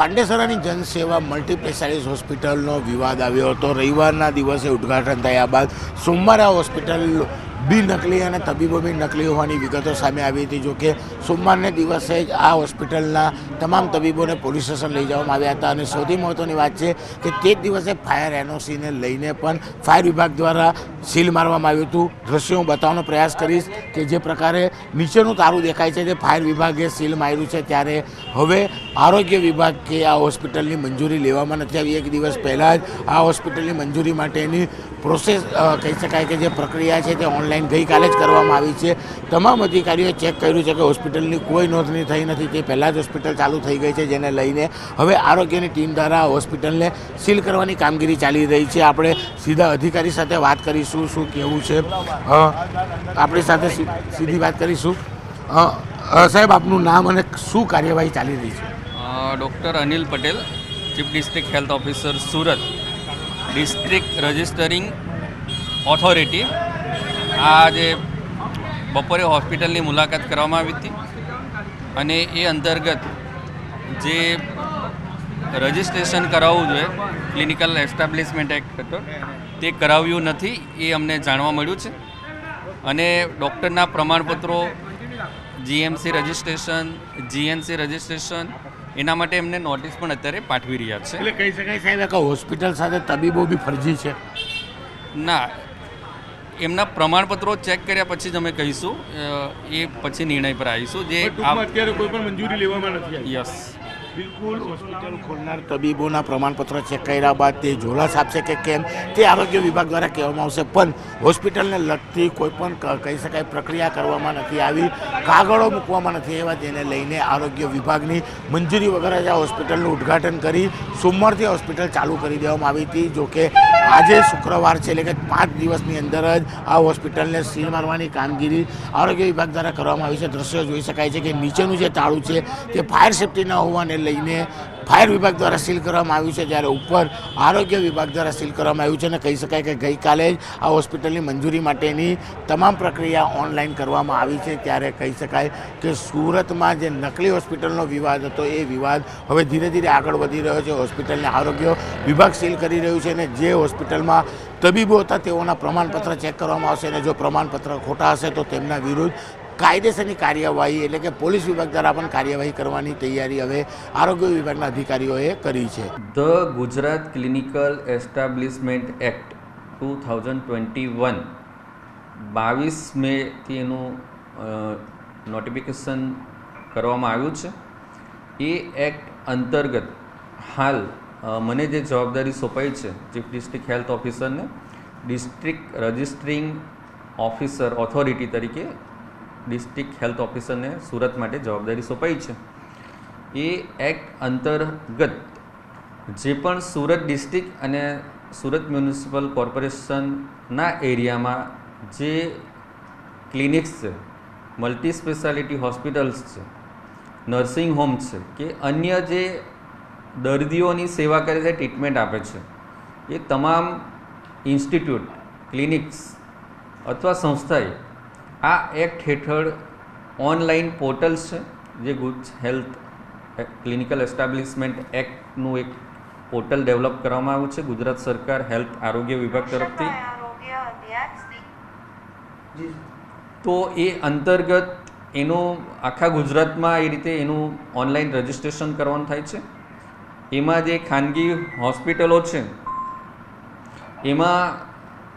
પાંડેસરાની જનસેવા multi specialist હોસ્પિટલનો વિવાદ આવ્યો હતો. રવિવારના દિવસે ઉદ્ઘાટન થયા બાદ સોમવારે આ હોસ્પિટલ બી નકલી અને તબીબો બી નકલી હોવાની વિગતો સામે આવી હતી. જોકે સોમવારને દિવસે જ આ હોસ્પિટલના તમામ તબીબોને પોલીસ સ્ટેશન લઈ જવામાં આવ્યા હતા. અને સૌથી મહત્ત્વની વાત છે કે તે જ દિવસે ફાયર એનઓસીને લઈને પણ ફાયર વિભાગ દ્વારા સીલ મારવામાં આવ્યું હતું. દ્રશ્ય હું બતાવવાનો પ્રયાસ કરીશ કે જે પ્રકારે નીચેનું તારું દેખાય છે તે ફાયર વિભાગે સીલ માર્યું છે ત્યારે હવે આરોગ્ય વિભાગ કે આ હોસ્પિટલની મંજૂરી લેવામાં નથી આવી. એક દિવસ પહેલાં જ આ હોસ્પિટલની મંજૂરી માટેની પ્રોસેસ કહી શકાય કે જે પ્રક્રિયા છે તે ઓનલાઈન ગઈકાલે જ કરવામાં આવી છે. તમામ અધિકારીઓએ ચેક કર્યું છે કે હોસ્પિટલની કોઈ નોંધણી થઈ નથી. તે પહેલાં જ હોસ્પિટલ ચાલુ થઈ ગઈ છે, જેને લઈને હવે આરોગ્યની ટીમ દ્વારા હોસ્પિટલને સીલ કરવાની કામગીરી ચાલી રહી છે. આપણે સીધા અધિકારી સાથે વાત કરીશું, શું કેવું છે? આપણી સાથે સીધી વાત કરીશું. સાહેબ, આપનું નામ અને શું કાર્યવાહી ચાલી રહી છે? Doctor Anil Patel, chief district health officer, Surat. District registering authority આ જે બપોરે હોસ્પિટલની મુલાકાત કરવામાં આવી હતી અને એ અંતર્ગત જે રજિસ્ટ્રેશન કરાવવું જોઈએ ક્લિનિકલ એસ્ટાબ્લિશમેન્ટ એક્ટ હતો, તે કરાવ્યું નથી, એ અમને જાણવા મળ્યું છે. અને ડૉક્ટરના પ્રમાણપત્રો જીએમસી રજિસ્ટ્રેશન જીએનસી રજિસ્ટ્રેશન એના માટે એમને નોટિસ પણ અત્યારે પાઠવી રહ્યા છે. એટલે કહી શકાય સાહેબ કે હોસ્પિટલ સાથે તબીબો બી ફરજી છે? ના એમના પ્રમાણપત્રો ચેક કર્યા પછી જ અમે કહીશું. એ પછી નિર્ણય પર આવીશું. જે અત્યારે કોઈ પણ મંજૂરી લેવામાં નથી યસ બિલકુલ. હોસ્પિટલ ખોલનાર તબીબોના પ્રમાણપત્ર ચેક કર્યા બાદ તે ઝોલાસ આપશે કે કેમ તે આરોગ્ય વિભાગ દ્વારા કહેવામાં આવશે. પણ હોસ્પિટલને લગતી કોઈ પણ કહી શકાય પ્રક્રિયા કરવામાં નથી આવી. કાગળો મૂકવામાં નથી એવા જેને લઈને આરોગ્ય વિભાગની મંજૂરી વગર જ આ હોસ્પિટલનું ઉદ્ઘાટન કરી સોમવારથી હોસ્પિટલ ચાલુ કરી દેવામાં આવી હતી. જોકે આજે શુક્રવાર છે, એટલે કે પાંચ દિવસની અંદર જ આ હોસ્પિટલને સીલ મારવાની કામગીરી આરોગ્ય વિભાગ દ્વારા કરવામાં આવી છે. દ્રશ્યો જોઈ શકાય છે કે નીચેનું જે તાળું છે તે ફાયર સેફ્ટી ન હોવાને લઈને ફાયર વિભાગ દ્વારા સીલ કરવામાં આવ્યું છે. જ્યારે ઉપર આરોગ્ય વિભાગ દ્વારા સીલ કરવામાં આવ્યું છે અને કહી શકાય કે ગઈકાલે જ આ હોસ્પિટલની મંજૂરી માટેની તમામ પ્રક્રિયા ઓનલાઈન કરવામાં આવી છે. ત્યારે કહી શકાય કે સુરતમાં જે નકલી હોસ્પિટલનો વિવાદ હતો, એ વિવાદ હવે ધીરે ધીરે આગળ વધી રહ્યો છે. હોસ્પિટલને આરોગ્ય વિભાગ સીલ કરી રહ્યું છે અને જે હોસ્પિટલમાં તબીબો હતા તેઓના પ્રમાણપત્ર ચેક કરવામાં આવશે અને જો પ્રમાણપત્ર ખોટા હશે તો તેમના વિરુદ્ધ કાયદેસરની કાર્યવાહી એટલે કે પોલીસ વિભાગ દ્વારા પણ કાર્યવાહી કરવાની તૈયારી હવે આરોગ્ય વિભાગના અધિકારીઓએ કરી છે. The Gujarat clinical establishment act two thousand twenty one બાવીસ મેથી એનું નોટિફિકેશન કરવામાં આવ્યું છે. એ એક્ટ અંતર્ગત હાલ મને જે જવાબદારી સોંપાઈ છે ચીફ ડિસ્ટ્રિક્ટ હેલ્થ ઓફિસરને ડિસ્ટ્રિક્ટ રજિસ્ટ્રિંગ ઓફિસર ઓથોરિટી તરીકે ડિસ્ટ્રિક્ટ હેલ્થ ઓફિસરને સુરત માટે જવાબદારી સોંપાઈ છે. એ એક્ટ અંતર્ગત જે પણ સુરત ડિસ્ટ્રિક્ટ અને સુરત મ્યુનિસિપલ કોર્પોરેશનના એરિયામાં જે ક્લિનિક્સ છે મલ્ટી સ્પેશિયાલિટી હોસ્પિટલ્સ છે, નર્સિંગ હોમ છે કે અન્ય જે દર્દીઓની સેવા કરે છે, ટ્રીટમેન્ટ આપે છે, એ તમામ ઇન્સ્ટિટ્યૂટ, ક્લિનિક્સ અથવા સંસ્થાએ આ એક્ટ હેઠળ ઓનલાઈન પોર્ટલ્સ છે જે ગુજ હેલ્થ ક્લિનિકલ એસ્ટાબ્લિશમેન્ટ એક્ટનું એક પોર્ટલ ડેવલપ કરવામાં આવ્યું છે ગુજરાત સરકાર હેલ્થ આરોગ્ય વિભાગ તરફથી. તો એ અંતર્ગત એનું આખા ગુજરાતમાં એ રીતે એનું ઓનલાઈન રજિસ્ટ્રેશન કરવાનું થાય છે. એમાં જે ખાનગી હોસ્પિટલો છે એમાં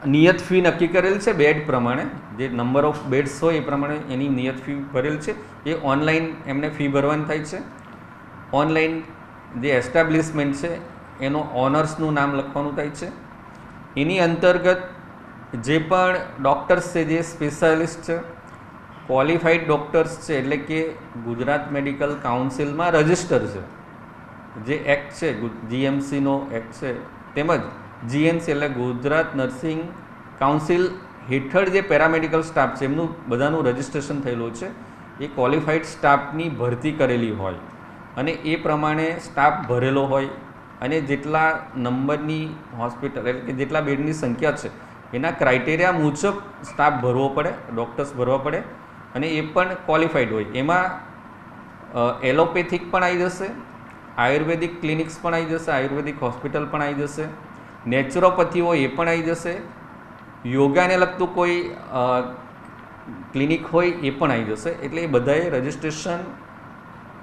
નિયત ફી નક્કી કરેલ છે બેડ પ્રમાણે. જે નંબર ઓફ બેડ્સ હોય એ પ્રમાણે એની નિયત ફી ભરેલ છે. એ ઓનલાઈન એમને ફી ભરવાની થાય છે. ઓનલાઈન જે એસ્ટાબ્લિશમેન્ટ છે, એનો ઓનર્સનું નામ લખવાનું થાય છે. એની અંતર્ગત જે પણ ડૉક્ટર્સ છે, જે સ્પેશિયાલિસ્ટ છે ક્વોલિફાઈડ ડૉક્ટર્સ છે, એટલે કે ગુજરાત મેડિકલ કાઉન્સિલમાં રજિસ્ટર છે. જે એક્ટ છે જીએમસીનો એક્ટ છે, તેમજ જીએનસી એટલે ગુજરાત નર્સિંગ કાઉન્સિલ હેઠળ જે પેરામેડિકલ સ્ટાફ છે, એમનું બધાનું રજિસ્ટ્રેશન થયેલું છે. એ ક્વોલિફાઈડ સ્ટાફની ભરતી કરેલી હોય અને એ પ્રમાણે સ્ટાફ ભરેલો હોય અને જેટલા નંબરની હોસ્પિટલ એટલે કે જેટલા બેડની સંખ્યા છે, એના ક્રાઇટેરિયા મુજબ સ્ટાફ ભરવો પડે, ડૉક્ટર્સ ભરવા પડે અને એ પણ ક્વોલિફાઈડ હોય. એમાં એલોપેથિક પણ આવી જશે, આયુર્વેદિક ક્લિનિક્સ પણ આવી જશે, આયુર્વેદિક હોસ્પિટલ પણ આવી જશે નેચરોપથી હોય એ પણ આવી જશે. યોગાને લગતું કોઈ ક્લિનિક હોય એ પણ આવી જશે. એટલે એ બધાએ રજિસ્ટ્રેશન,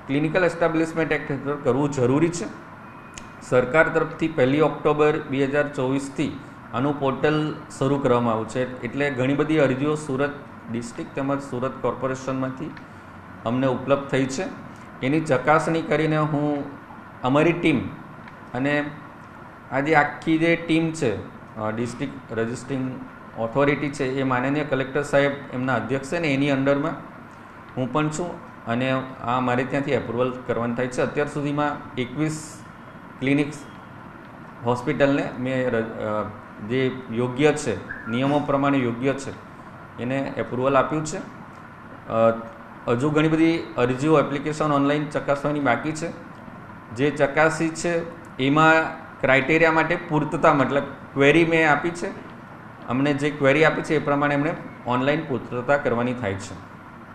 ક્લિનિકલ એસ્ટાબ્લિશમેન્ટ એક્ટ હેઠળ કરવું જરૂરી છે. સરકાર તરફથી પહેલી ઓક્ટોબર બે હજાર ચોવીસથી આનું પોર્ટલ શરૂ કરવામાં આવ્યું છે. એટલે ઘણી બધી અરજીઓ સુરત ડિસ્ટ્રિક્ટ તેમજ સુરત કોર્પોરેશનમાંથી અમને ઉપલબ્ધ થઈ છે. એની ચકાસણી કરીને હું અમારી ટીમ અને આ જે આખી જે ટીમ છે ડિસ્ટ્રિક્ટ રજિસ્ટ્રિંગ ઓથોરિટી છે એ માનનીય કલેક્ટર સાહેબ એમના અધ્યક્ષ છે ને એની અંડરમાં હું પણ છું અને આ મારે ત્યાંથી એપ્રુવલ કરવાનું થાય છે. અત્યાર સુધીમાં એકવીસ ક્લિનિક્સ હોસ્પિટલને મેં જે યોગ્ય છે, નિયમો પ્રમાણે યોગ્ય છે, એને એપ્રુવલ આપ્યું છે. હજુ ઘણી બધી અરજીઓ એપ્લિકેશન ઓનલાઈન ચકાસવાની બાકી છે. જે ચકાસી છે, એમાં ક્રાઇટેરિયા માટે પૂર્તતા, મતલબ ક્વેરી મેં આપી છે. અમને જે ક્વેરી આપી છે, એ પ્રમાણે એમણે ઓનલાઈન પૂર્તતા કરવાની થાય છે.